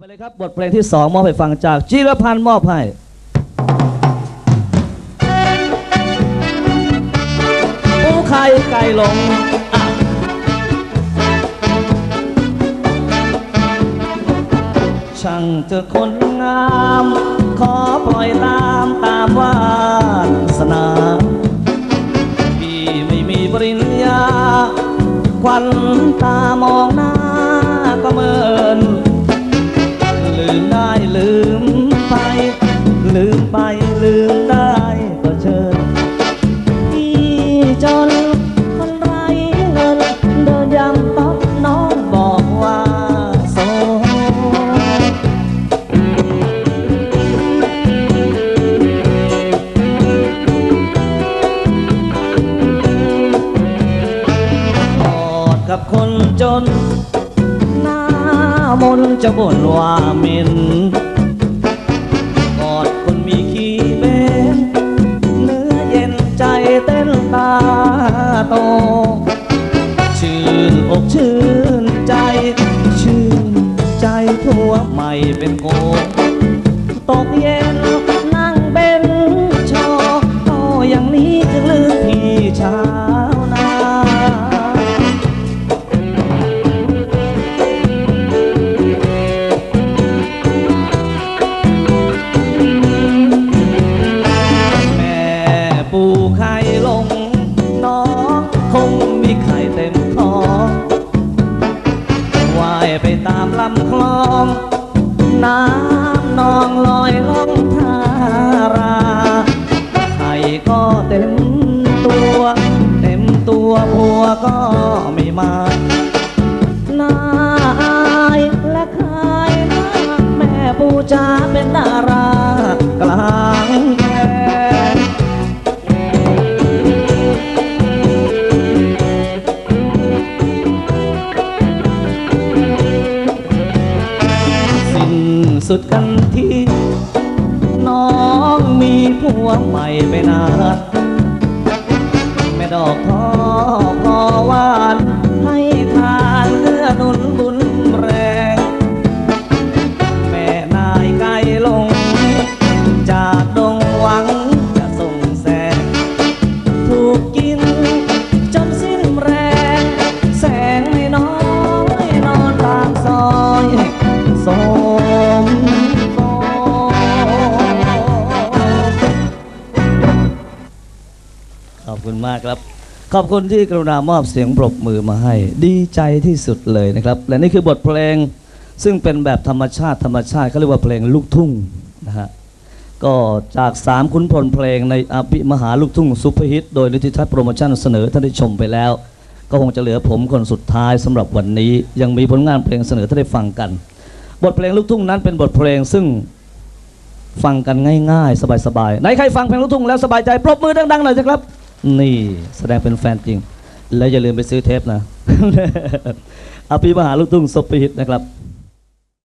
ไปเลยครับ บทเพลงที่สองมอบให้ฟังจากจิรพันธ์มอบให้ปูไข่ไก่ลงช่างเจอคนงาม ขอปล่อยตามตามวาสนาพี่ไม่มีปริญญา ควันตามองหน้าก็เมิน ลืมได้ลืมไป ลืมไปลืมได้ก็เชิญพี่จนคนไรเงินเดินยำต๊อกน้องบอกว่าโสดกอดกับคนจนหน้ามน จะบ่นว่าเหม็นกอดคนมีขี้เบนเนื้อเย็นใจเต้นตาโต ชื่นอกชื่นใจ ชื่นใจทั่วใหม่เป็นโก องน้ำนองลอยล่องทาราไข่ก็เต็มตัว เต็มตัวผัวก็ไม่มาน้า สุดกันที่ น้องมีผัวใหม่ไปนานแม่ดอกทอ อบคุณมากครับ ขอบคุณที่กรุณามอบเสียงปรบมือมาให้ ดีใจที่สุดเลยนะครับ และนี่คือบทเพลงซึ่งเป็นแบบธรรมชาติธรรมชาติเขาเรียกว่าเพลงลูกทุ่งนะฮะก็จากสามคุณพลเพลงในอภิมหาลูกทุ่งซุปเปอร์ฮิตโดยนิติทัศน์โปรโมชั่นเสนอท่านได้ชมไปแล้ว ก็คงจะเหลือผมคนสุดท้ายสำหรับวันนี้ ยังมีผลงานเพลงเสนอท่านได้ฟังกัน บทเพลงลูกทุ่งนั้นเป็นบทเพลงซึ่งฟังกันง่ายๆ สบายๆไหนใครฟังเพลงลูกทุ่งแล้วสบายใจปรบมือดังๆหน่อยสิครับ นี่แสดงเป็นแฟนจริง และอย่าลืมไปซื้อเทปนะอภิมหาลูกทุ่งซุปเปอร์ฮิตนะครับ